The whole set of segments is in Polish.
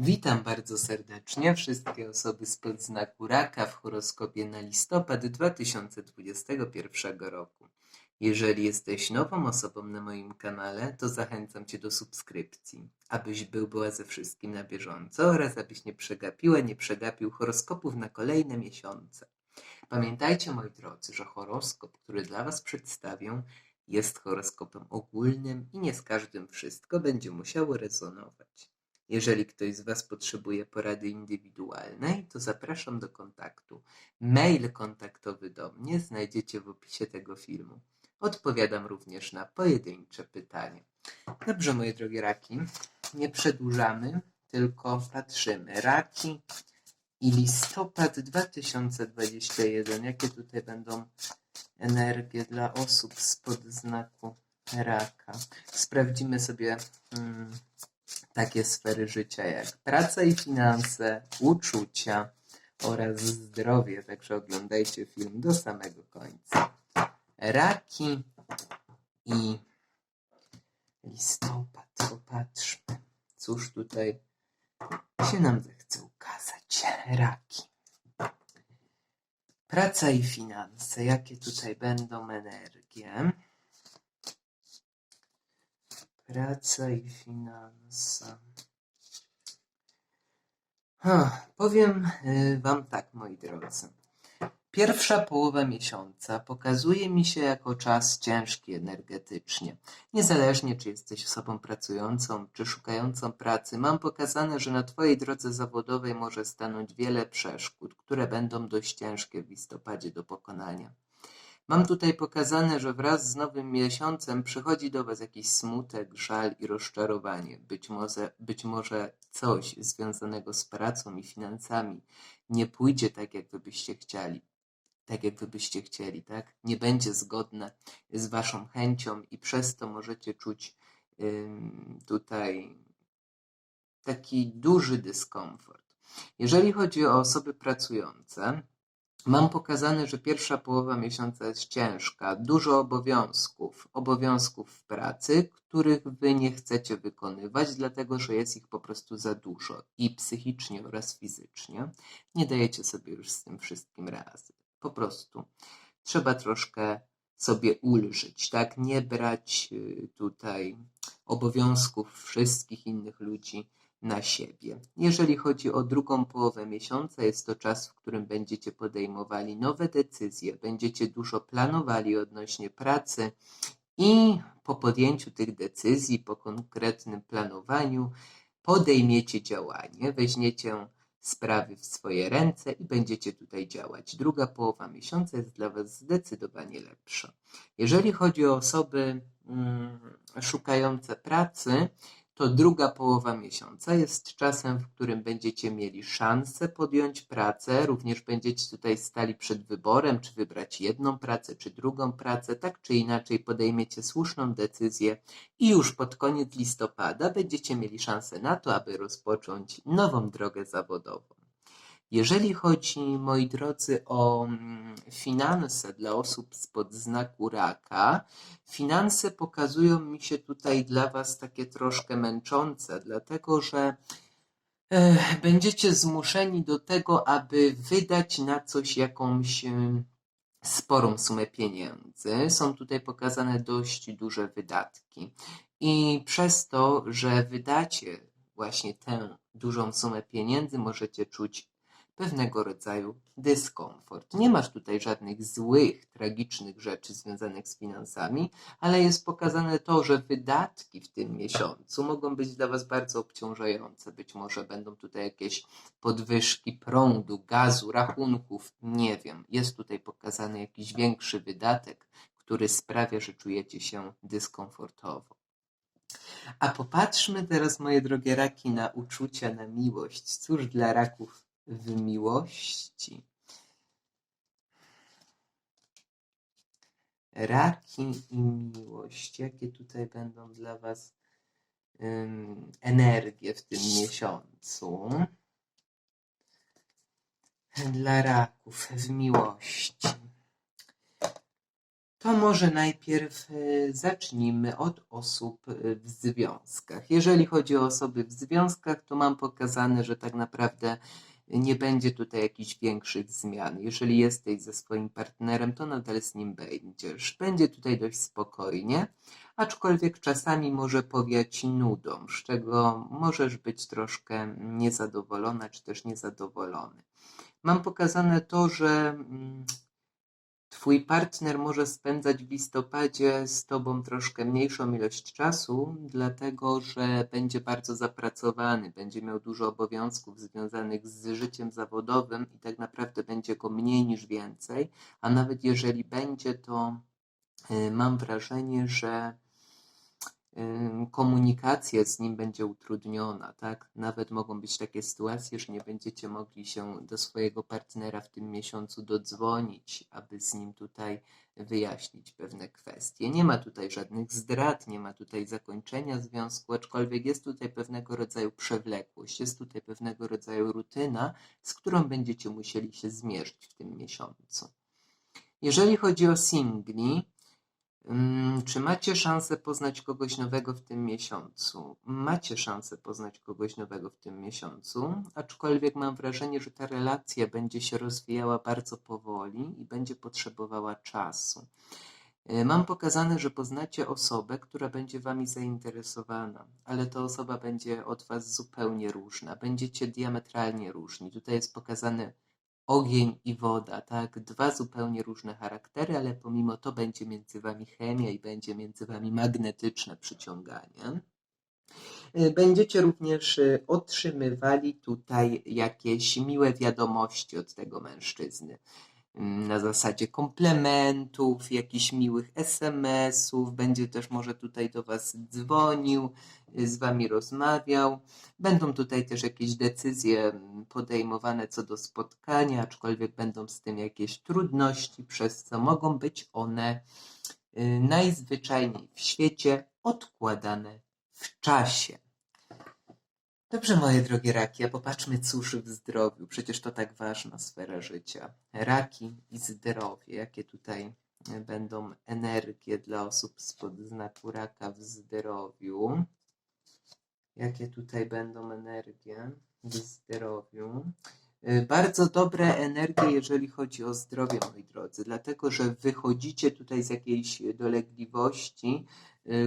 Witam bardzo serdecznie wszystkie osoby spod znaku raka w horoskopie na listopad 2021 roku. Jeżeli jesteś nową osobą na moim kanale, to zachęcam Cię do subskrypcji, abyś był była ze wszystkim na bieżąco oraz abyś nie przegapiła, nie przegapił horoskopów na kolejne miesiące. Pamiętajcie, moi drodzy, że horoskop, który dla Was przedstawię, jest horoskopem ogólnym i nie z każdym wszystko będzie musiało rezonować. Jeżeli ktoś z Was potrzebuje porady indywidualnej, to zapraszam do kontaktu. Mail kontaktowy do mnie znajdziecie w opisie tego filmu. Odpowiadam również na pojedyncze pytania. Dobrze, moje drogie raki, nie przedłużamy, tylko patrzymy. Raki i listopad 2021. Jakie tutaj będą energie dla osób spod znaku raka? Sprawdzimy sobie. Hmm, takie sfery życia jak praca i finanse, uczucia oraz zdrowie. Także oglądajcie film do samego końca. Raki i listopad. Popatrzmy, cóż tutaj się nam zechce ukazać. Raki. Praca i finanse. Jakie tutaj będą energie? Praca i finanse. Ha, powiem y, Wam tak, moi drodzy. Pierwsza połowa miesiąca pokazuje mi się jako czas ciężki energetycznie. Niezależnie, czy jesteś osobą pracującą, czy szukającą pracy, mam pokazane, że na Twojej drodze zawodowej może stanąć wiele przeszkód, które będą dość ciężkie w listopadzie do pokonania. Mam tutaj pokazane, że wraz z nowym miesiącem przychodzi do Was jakiś smutek, żal i rozczarowanie. Być może, być może coś związanego z pracą i finansami nie pójdzie tak, jak Wy byście chcieli. Tak, jak Wy byście chcieli, tak? Nie będzie zgodne z Waszą chęcią i przez to możecie czuć ym, tutaj taki duży dyskomfort. Jeżeli chodzi o osoby pracujące, Mam pokazane, że pierwsza połowa miesiąca jest ciężka, dużo obowiązków, obowiązków w pracy, których wy nie chcecie wykonywać, dlatego że jest ich po prostu za dużo i psychicznie oraz fizycznie. Nie dajecie sobie już z tym wszystkim razy. Po prostu trzeba troszkę sobie ulżyć, tak? Nie brać y, tutaj obowiązków wszystkich innych ludzi na siebie. Jeżeli chodzi o drugą połowę miesiąca, jest to czas, w którym będziecie podejmowali nowe decyzje, będziecie dużo planowali odnośnie pracy i po podjęciu tych decyzji, po konkretnym planowaniu, podejmiecie działanie, weźmiecie sprawy w swoje ręce i będziecie tutaj działać. Druga połowa miesiąca jest dla Was zdecydowanie lepsza. Jeżeli chodzi o osoby mm, szukające pracy, to druga połowa miesiąca jest czasem, w którym będziecie mieli szansę podjąć pracę, również będziecie tutaj stali przed wyborem, czy wybrać jedną pracę, czy drugą pracę, tak czy inaczej podejmiecie słuszną decyzję i już pod koniec listopada będziecie mieli szansę na to, aby rozpocząć nową drogę zawodową. Jeżeli chodzi, moi drodzy, o mm, finanse dla osób spod znaku raka, finanse pokazują mi się tutaj dla Was takie troszkę męczące, dlatego że e, będziecie zmuszeni do tego, aby wydać na coś jakąś sporą sumę pieniędzy. Są tutaj pokazane dość duże wydatki. I przez to, że wydacie właśnie tę dużą sumę pieniędzy, możecie czuć pewnego rodzaju dyskomfort. Nie masz tutaj żadnych złych, tragicznych rzeczy związanych z finansami, ale jest pokazane to, że wydatki w tym miesiącu mogą być dla Was bardzo obciążające. Być może będą tutaj jakieś podwyżki prądu, gazu, rachunków, nie wiem. Jest tutaj pokazany jakiś większy wydatek, który sprawia, że czujecie się dyskomfortowo. A popatrzmy teraz, moje drogie raki, na uczucia, na miłość. Cóż dla raków w miłości. Raki i miłość. Jakie tutaj będą dla Was um, energie w tym miesiącu? Dla raków w miłości. To może najpierw e, zacznijmy od osób w związkach. Jeżeli chodzi o osoby w związkach, to mam pokazane, że tak naprawdę nie będzie tutaj jakichś większych zmian. Jeżeli jesteś ze swoim partnerem, to nadal z nim będziesz. Będzie tutaj dość spokojnie, aczkolwiek czasami może powiać nudą, z czego możesz być troszkę niezadowolona, czy też niezadowolony. Mam pokazane to, że mm, Twój partner może spędzać w listopadzie z Tobą troszkę mniejszą ilość czasu, dlatego że będzie bardzo zapracowany, będzie miał dużo obowiązków związanych z życiem zawodowym i tak naprawdę będzie go mniej niż więcej, a nawet jeżeli będzie, to y, mam wrażenie, że komunikacja z nim będzie utrudniona, tak? Nawet mogą być takie sytuacje, że nie będziecie mogli się do swojego partnera w tym miesiącu dodzwonić, aby z nim tutaj wyjaśnić pewne kwestie. Nie ma tutaj żadnych zdrad, nie ma tutaj zakończenia związku, aczkolwiek jest tutaj pewnego rodzaju przewlekłość, jest tutaj pewnego rodzaju rutyna, z którą będziecie musieli się zmierzyć w tym miesiącu. Jeżeli chodzi o singli, czy macie szansę poznać kogoś nowego w tym miesiącu? Macie szansę poznać kogoś nowego w tym miesiącu, aczkolwiek mam wrażenie, że ta relacja będzie się rozwijała bardzo powoli i będzie potrzebowała czasu. E, mam pokazane, że poznacie osobę, która będzie wami zainteresowana, ale ta osoba będzie od was zupełnie różna. Będziecie diametralnie różni. Tutaj jest pokazane ogień i woda, tak? Dwa zupełnie różne charaktery, ale pomimo to będzie między wami chemia i będzie między wami magnetyczne przyciąganie. Y, będziecie również y, otrzymywali tutaj jakieś miłe wiadomości od tego mężczyzny. Na zasadzie komplementów, jakichś miłych SMS-ów, będzie też może tutaj do Was dzwonił, z Wami rozmawiał. Będą tutaj też jakieś decyzje mm, podejmowane co do spotkania, aczkolwiek będą z tym jakieś trudności, przez co mogą być one y, najzwyczajniej w świecie odkładane w czasie. Dobrze, moje drogie raki, a popatrzmy cóż w zdrowiu. Przecież to tak ważna sfera życia. Raki i zdrowie. Jakie tutaj będą energie dla osób spod znaku raka w zdrowiu? Jakie tutaj będą energie w zdrowiu? Y, bardzo dobre energie, jeżeli chodzi o zdrowie, moi drodzy, dlatego że wychodzicie tutaj z jakiejś dolegliwości,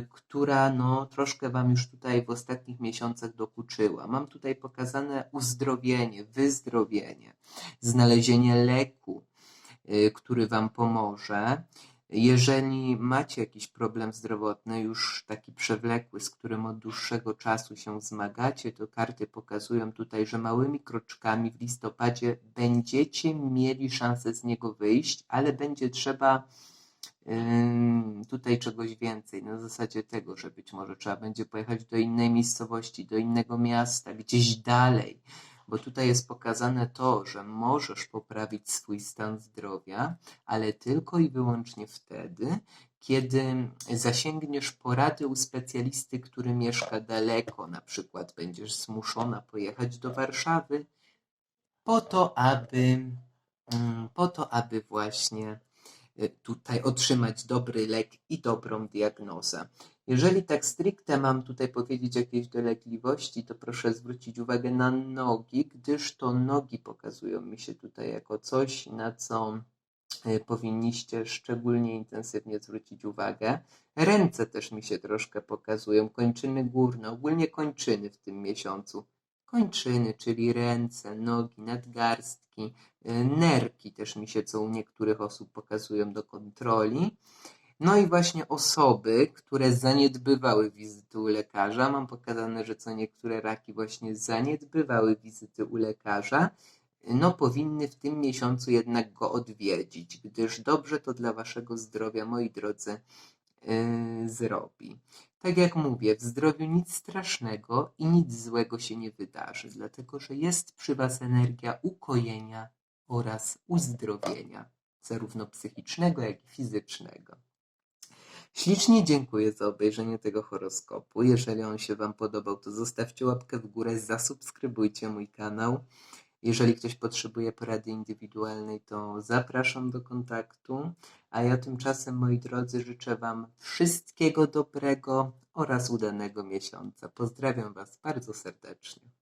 która no, troszkę Wam już tutaj w ostatnich miesiącach dokuczyła. Mam tutaj pokazane uzdrowienie, wyzdrowienie, znalezienie leku, y, który Wam pomoże. Jeżeli macie jakiś problem zdrowotny, już taki przewlekły, z którym od dłuższego czasu się zmagacie, to karty pokazują tutaj, że małymi kroczkami w listopadzie będziecie mieli szansę z niego wyjść, ale będzie trzeba tutaj czegoś więcej, na zasadzie tego, że być może trzeba będzie pojechać do innej miejscowości, do innego miasta, gdzieś dalej, bo tutaj jest pokazane to, że możesz poprawić swój stan zdrowia, ale tylko i wyłącznie wtedy, kiedy zasięgniesz porady u specjalisty, który mieszka daleko, na przykład będziesz zmuszona pojechać do Warszawy, po to, aby, mm, po to, aby właśnie tutaj otrzymać dobry lek i dobrą diagnozę. Jeżeli tak stricte mam tutaj powiedzieć jakieś dolegliwości, to proszę zwrócić uwagę na nogi, gdyż to nogi pokazują mi się tutaj jako coś, na co y, powinniście szczególnie intensywnie zwrócić uwagę. Ręce też mi się troszkę pokazują, kończyny górne, ogólnie kończyny w tym miesiącu kończyny, czyli ręce, nogi, nadgarstki, y, nerki też mi się co u niektórych osób pokazują do kontroli. No i właśnie osoby, które zaniedbywały wizyty u lekarza. Mam pokazane, że co niektóre raki właśnie zaniedbywały wizyty u lekarza. No, powinny w tym miesiącu jednak go odwiedzić, gdyż dobrze to dla waszego zdrowia, moi drodzy, zrobi. Tak jak mówię, w zdrowiu nic strasznego i nic złego się nie wydarzy, dlatego że jest przy Was energia ukojenia oraz uzdrowienia, zarówno psychicznego, jak i fizycznego. Ślicznie dziękuję za obejrzenie tego horoskopu. Jeżeli on się Wam podobał, to zostawcie łapkę w górę, zasubskrybujcie mój kanał. Jeżeli ktoś potrzebuje porady indywidualnej, to zapraszam do kontaktu. A ja tymczasem, moi drodzy, życzę Wam wszystkiego dobrego oraz udanego miesiąca. Pozdrawiam Was bardzo serdecznie.